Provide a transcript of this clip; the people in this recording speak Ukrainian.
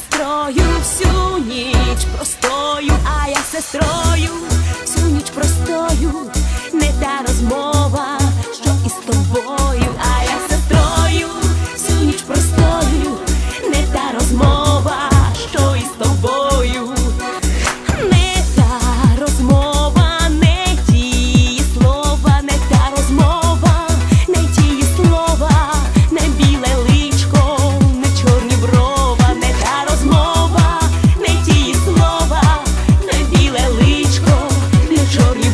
сестрою всю ніч простою, а я сестрою всю ніч простою не дарую.